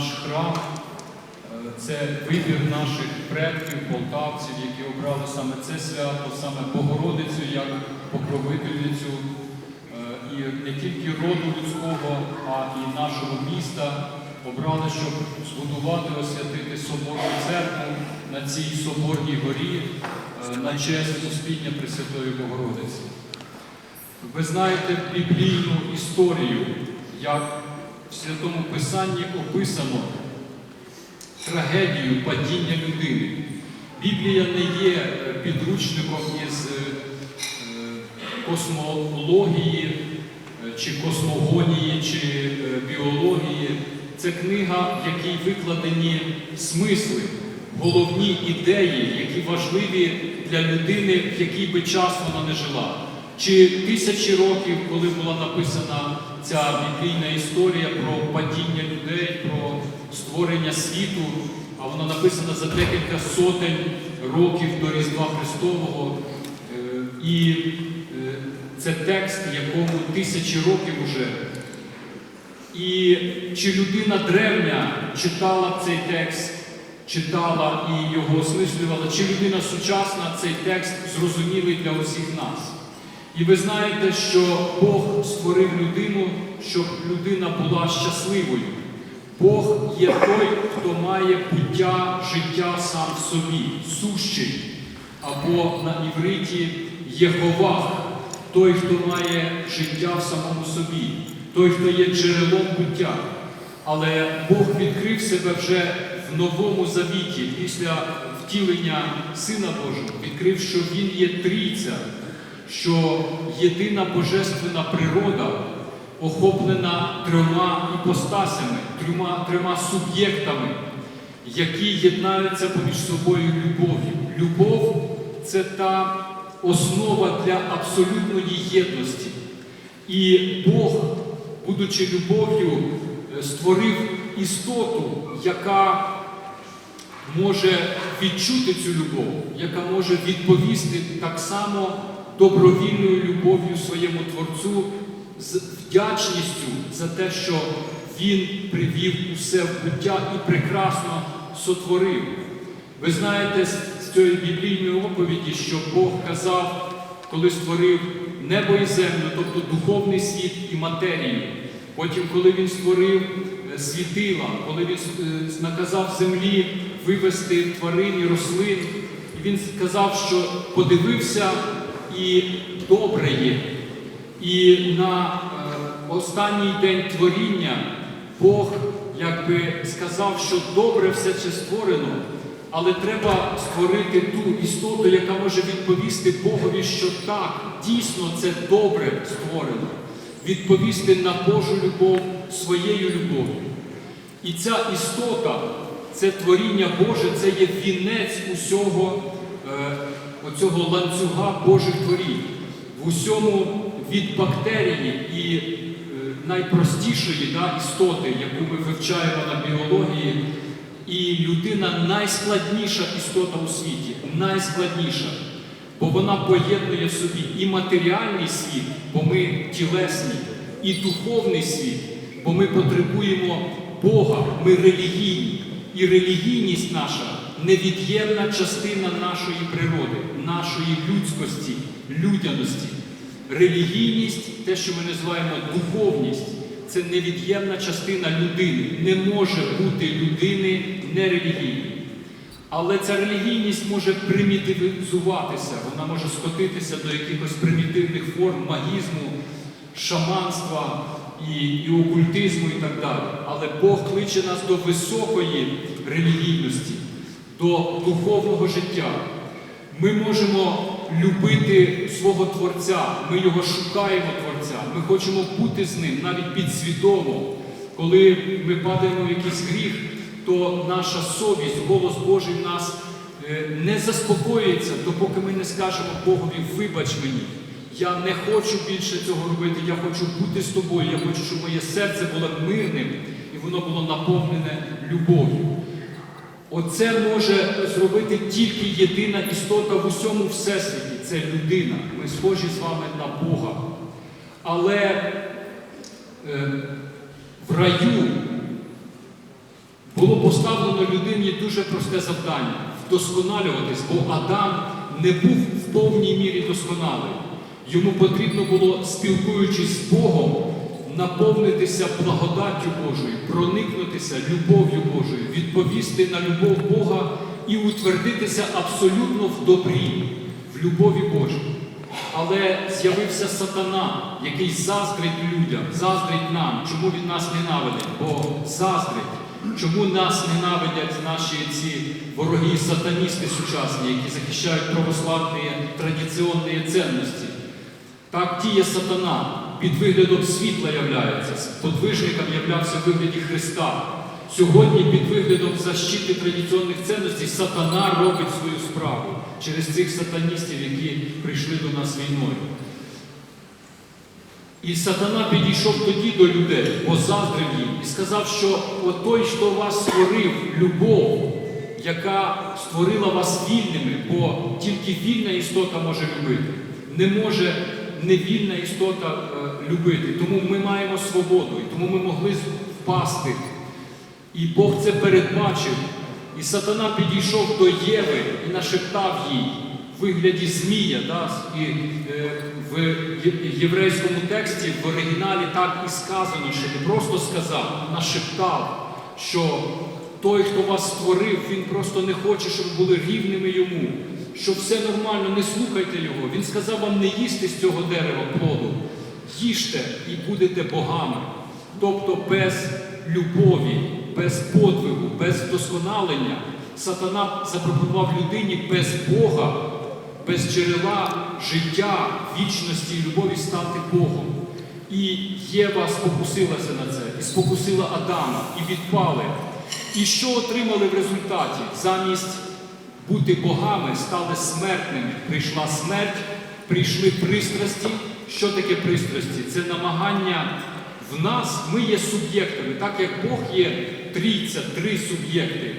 наш храм. Е, Це вибір наших предків, полтавців, які обрали саме це свято, саме Богородицю як покровительницю е, і не тільки роду людського, а і нашого міста обрали, щоб збудувати, освятити соборну церкву на цій соборній горі е, на честь Успіння Пресвятої Богородиці. Ви знаєте біблійну історію, як в Святому Писанні описано трагедію падіння людини. Біблія не є е, підручником із е, е, космології чи космогонії, чи біології. Це книга, в якій викладені смисли, головні ідеї, які важливі для людини, в який би час вона не жила. Чи тисячі років, коли була написана ця біблійна історія про падіння людей, про створення світу, а вона написана за декілька сотень років до Різдва Христового. Е, І е, це текст, якому тисячі років уже. І чи людина древня читала цей текст, читала і його осмислювала, чи людина сучасна цей текст зрозумілий для усіх нас. І ви знаєте, що Бог створив людину, щоб людина була щасливою. Бог є той, хто має буття життя сам в собі, сущий, або на івриті Єговах, той, хто має життя в самому собі, той, хто є джерелом буття. Але Бог відкрив себе вже в новому завіті після втілення Сина Божого, відкрив, що Він є трійця, що єдина божественна природа охоплена трьома іпостасями, трьома, трьома суб'єктами, які єднаються поміж собою любов'ю. Любов це та основа для абсолютної єдності. І Бог, будучи любов'ю, е, створив істоту, яка може відчути цю любов, яка може відповісти так само добровільною любов'ю своєму Творцю з вдячністю за те, що Він привів усе в буття і прекрасно сотворив. Ви знаєте з цієї біблійної оповіді, що Бог казав, коли створив небо і землю, тобто духовний світ і матерію. Потім, коли він створив е, світила, коли він е, наказав землі вивести тварин і рослин, і він сказав, що подивився і добре є. І на е, останній день творіння Бог якби сказав, що добре все це створено, але треба створити ту істоту, яка може відповісти Богові, що так, дійсно це добре створено, відповісти на Божу любов своєю любов'ю. І ця істота, це творіння Боже, це є вінець усього е, оцього ланцюга Божих творінь. В усьому від бактерії і е, найпростішої да, істоти, яку ми вивчаємо на біології, і людина найскладніша істота у світі, найскладніша, бо вона поєднує в собі і матеріальний світ, бо ми тілесні, і духовний світ, бо ми потребуємо Бога, ми релігійні. І релігійність наша невід'ємна частина нашої природи, нашої людськості, людяності. Релігійність, те, що ми називаємо духовність, це невід'ємна частина людини. Не може бути людини нерелігійною. Але ця релігійність може примітивізуватися, вона може скотитися до якихось примітивних форм магізму, шаманства і, і окультизму і так далі. Але Бог кличе нас до високої релігійності, до духовного життя. Ми можемо любити свого Творця, ми його шукаємо Творця, ми хочемо бути з ним навіть підсвідомо. Коли ми падаємо в якийсь гріх, то наша совість, голос Божий нас е, не заспокоїться, допоки ми не скажемо Богові, вибач мені. Я не хочу більше цього робити, я хочу бути з тобою, я хочу, щоб моє серце було мирним і воно було наповнене любов'ю. Оце може зробити тільки єдина істота в усьому всесвіті це людина. Ми схожі з вами на Бога. Але е, в раю було поставлено людині дуже просте завдання вдосконалюватись, бо Адам не був в повній мірі досконалий. Йому потрібно було, спілкуючись з Богом, наповнитися благодаттю Божою, проникнутися любов'ю Божою, відповісти на любов Бога і утвердитися абсолютно в добрі, в любові Божій. Але з'явився сатана, який заздрить людям, заздрить нам. Чому він нас ненавидить? Бо заздрить. Чому нас ненавидять наші ці вороги сатаністи сучасні, які захищають православні традиційні цінності? Так діє сатана під виглядом світла являється, подвижником являвся в вигляді Христа. Сьогодні під виглядом защити традиційних цінностей сатана робить свою справу через цих сатаністів, які прийшли до нас війною. І сатана підійшов тоді до людей, позаздрив їм і сказав, що той, хто вас створив, любов, яка створила вас вільними, бо тільки вільна істота може любити, не може невільна істота е, любити. Тому ми маємо свободу, і тому ми могли впасти. І Бог це передбачив. І сатана підійшов до Єви і нашептав їй в вигляді змія. Да? І е, в єврейському тексті в оригіналі так і сказано, що не просто сказав, а нашептав, що той, хто вас створив, він просто не хоче, щоб ви були рівними йому, що все нормально, не слухайте його. Він сказав вам не їсти з цього дерева плоду, їжте і будете богами. Тобто без любові, без подвигу, без вдосконалення сатана запропонував людині без Бога, без джерела життя, вічності і любові стати Богом. І Єва спокусилася на це, і спокусила Адама, і відпали. І що отримали в результаті? Замість бути богами стали смертними. Прийшла смерть, прийшли пристрасті. Що таке пристрасті? Це намагання в нас, ми є суб'єктами, так як Бог є трійця, три суб'єкти,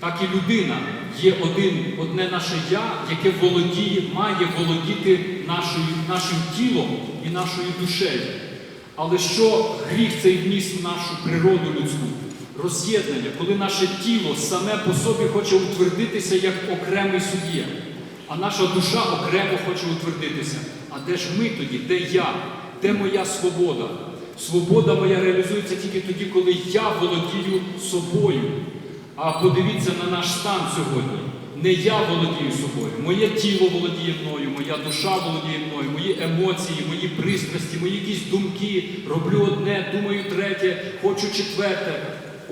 так і людина є один, одне наше я, яке володіє, має володіти нашою, нашим тілом і нашою душею. Але що гріх цей вніс в нашу природу людську? Роз'єднання, коли наше тіло саме по собі хоче утвердитися як окремий суб'єкт, а наша душа окремо хоче утвердитися. А де ж ми тоді? Де я? Де моя свобода? Свобода моя реалізується тільки тоді, коли я володію собою. А подивіться на наш стан сьогодні. Не я володію собою, моє тіло володіє мною, моя душа володіє мною, мої емоції, мої пристрасті, мої якісь думки. Роблю одне, думаю третє, хочу четверте.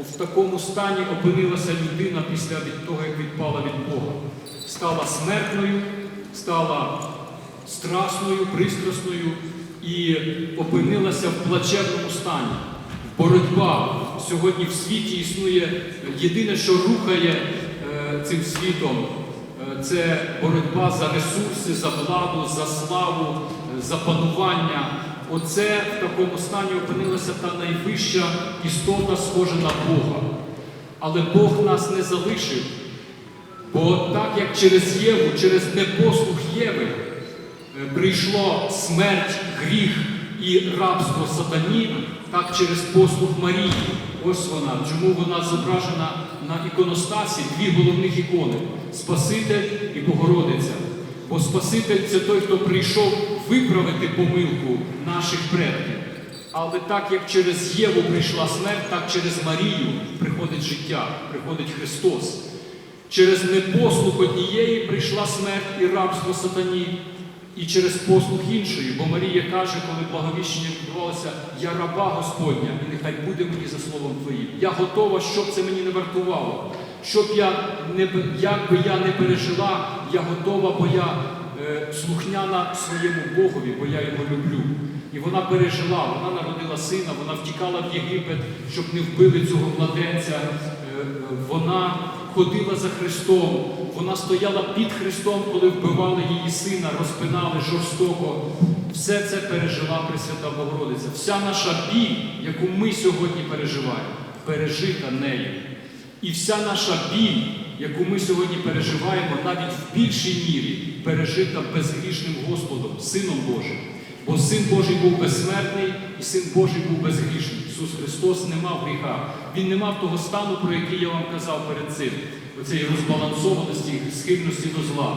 В такому стані опинилася людина після від того, як відпала від Бога. Стала смертною, стала страсною, пристрасною і опинилася в плачевному стані. Боротьба сьогодні в світі існує єдине, що рухає е, цим світом, е, це боротьба за ресурси, за владу, за славу, е, за панування. Оце в такому стані опинилася та найвища істота, схожа на Бога. Але Бог нас не залишив. Бо так як через Єву, через непослух Єви е, прийшло смерть, гріх і рабство сатані, так через послух Марії. Ось вона. Чому вона зображена на іконостасі дві головних ікони Спаситель і Богородиця. Бо Спаситель це той, хто прийшов виправити помилку наших предків. Але так як через Єву прийшла смерть, так через Марію приходить життя, приходить Христос. Через непослух однієї прийшла смерть і рабство сатані, і через послух іншої. Бо Марія каже, коли благовіщення відбувалося, я раба Господня, і нехай буде мені за словом Твоїм. Я готова, щоб це мені не вартувало. Щоб я не як би я не пережила, я готова, бо я слухняна своєму Богові, бо я його люблю. І вона пережила, вона народила сина, вона втікала в Єгипет, щоб не вбили цього младенця. Е, е, Вона ходила за Христом, вона стояла під Христом, коли вбивали її сина, розпинали жорстоко. Все це пережила Пресвята Богородиця. Вся наша біль, яку ми сьогодні переживаємо, пережита нею. І вся наша біль, яку ми сьогодні переживаємо, навіть в більшій мірі пережита безгрішним Господом, Сином Божим. Бо Син Божий був безсмертний і Син Божий був безгрішний. Ісус Христос не мав гріха. Він не мав того стану, про який я вам казав перед цим. Оцієї розбалансованості, схильності до зла.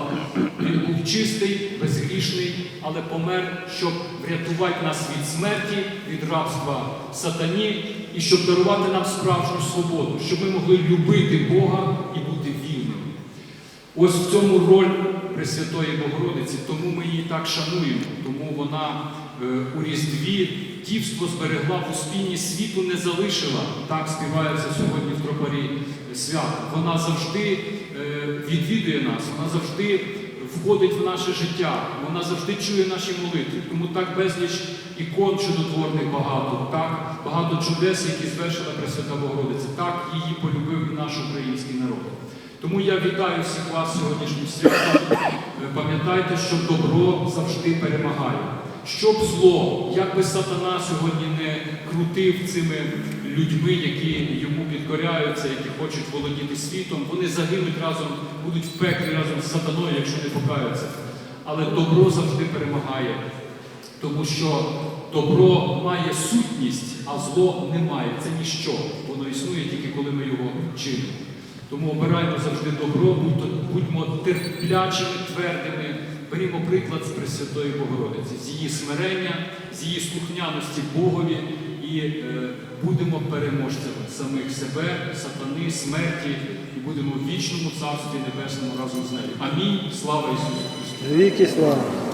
Він був чистий, безгрішний, але помер, щоб врятувати нас від смерті, від рабства сатані, і щоб дарувати нам справжню свободу, щоб ми могли любити Бога і. Ось в цьому роль Пресвятої Богородиці, тому ми її так шануємо, тому вона е, у Різдві дівство зберегла в успінні світу, не залишила. Так співається сьогодні в тропарі свят. Вона завжди е, відвідує нас, вона завжди входить в наше життя, вона завжди чує наші молитви. Тому так безліч ікон чудотворних багато, так багато чудес, які звершила Пресвята Богородиця. Так її полюбив і наш український народ. Тому я вітаю всіх вас сьогоднішнім святом. Е, Пам'ятайте, що добро завжди перемагає. Щоб зло, як би сатана сьогодні не крутив цими людьми, які йому підкоряються, які хочуть володіти світом, вони загинуть разом, будуть в пеклі разом з сатаною, якщо не покаються. Але добро завжди перемагає, тому що добро має сутність, а зло не має. Це ніщо. Воно існує тільки коли ми його чинимо. Тому обираймо завжди добро, будьмо терплячими, твердими. Берімо приклад з Пресвятої Богородиці, з її смирення, з її слухняності Богові і е, будемо переможцями самих себе, сатани, смерті, і будемо в вічному царстві небесному разом з нею. Амінь. Слава Ісусу Христу! Віки слава.